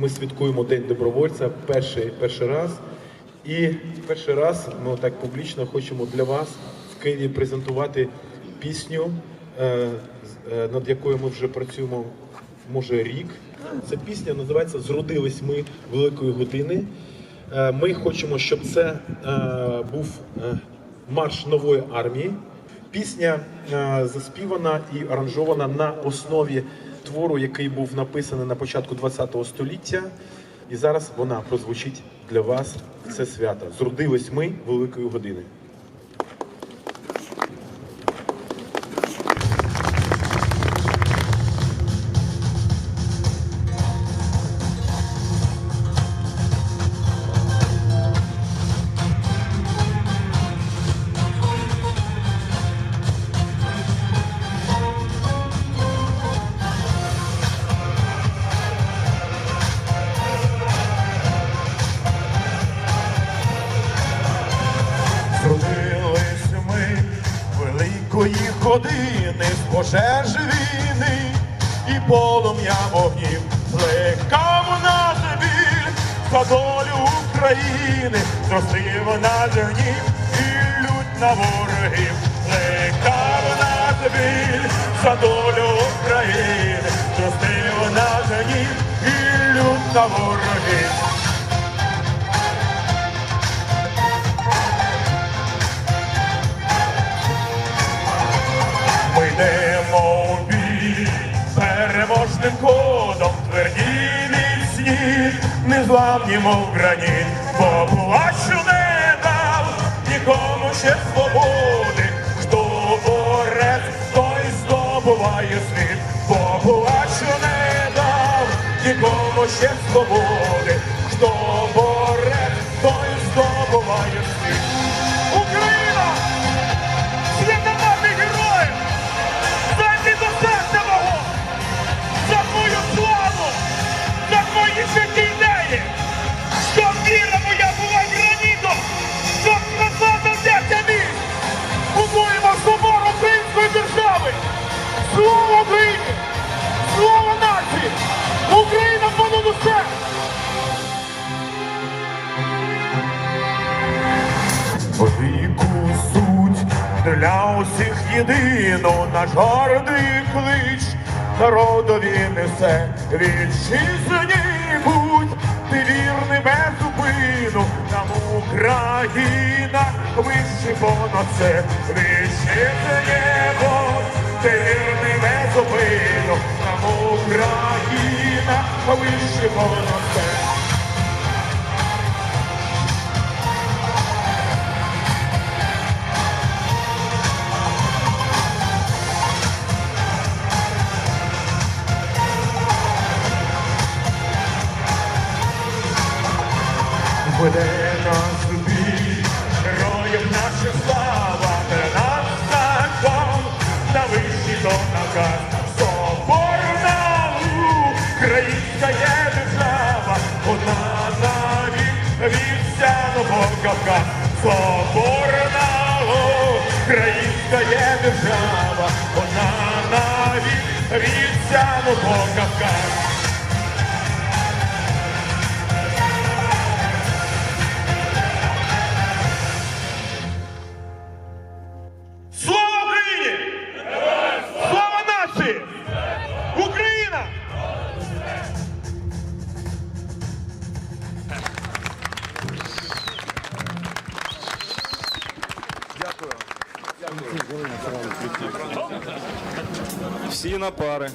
Ми святкуємо День добровольця перший, перший раз. І перший раз ми так публічно хочемо для вас в Києві презентувати пісню, е, е, над якою ми вже працюємо може рік. Ця пісня називається Зродились ми великої години. Е, Ми хочемо, щоб це був марш нової армії. Пісня заспівана і аранжована на основі твору, який був написаний на початку ХХ століття. І зараз вона прозвучить для вас це свято. Зродились ми великої години. Години з пожеж війни і полум'я вогнів плекав наш біль. За долю України, зростив наш гнів і лють на ворогів, плекав наш біль. За долю України, зростив наш гнів і лють на ворогів. Йдемо в бій переможним ходом, тверді міцні, незламні, мов граніт, бо плачу не дав. Нікому ще свободи, хто борець, той здобуває світ, бо плачу не дав. Нікому ще свободи, хто для усіх єдино наш гордий клич. Народові несе вітчизні будь ти вірний без зупину нам Україна вище понад все. Вітчизні будь ти вірний без зупину нам Україна вище понад все Кавказ, соборна українська держава, вона навіть від Кавказ. На пари.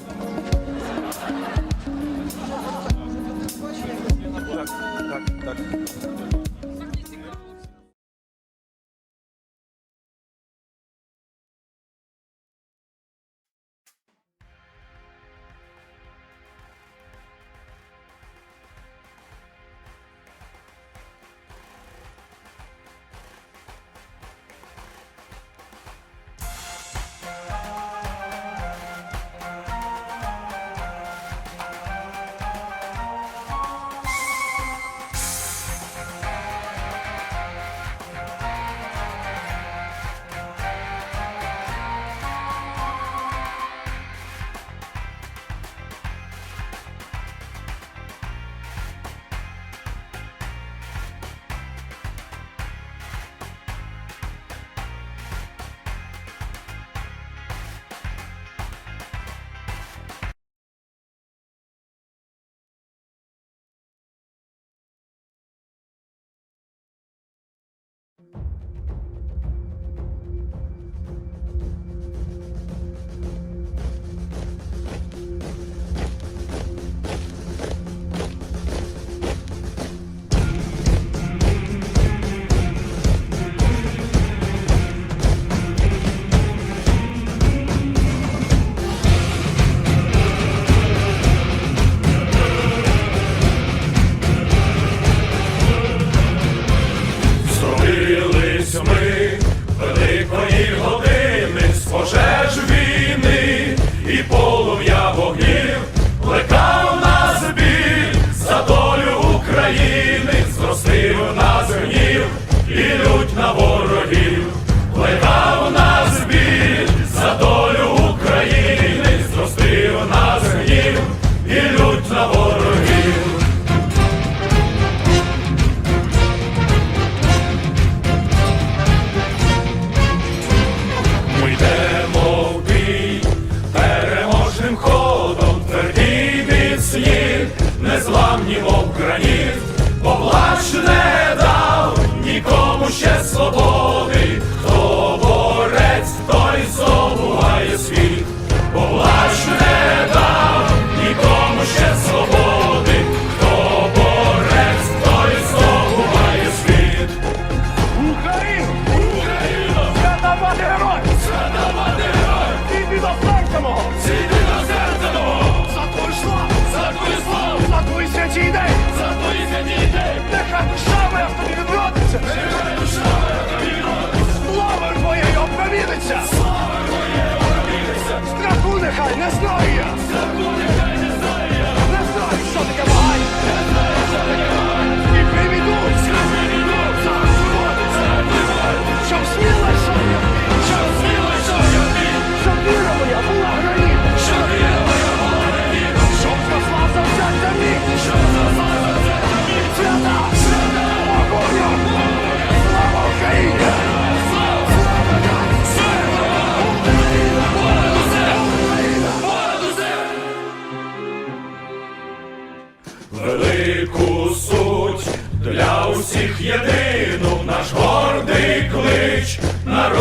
Нехай не знає!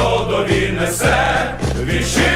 Народові несе вічі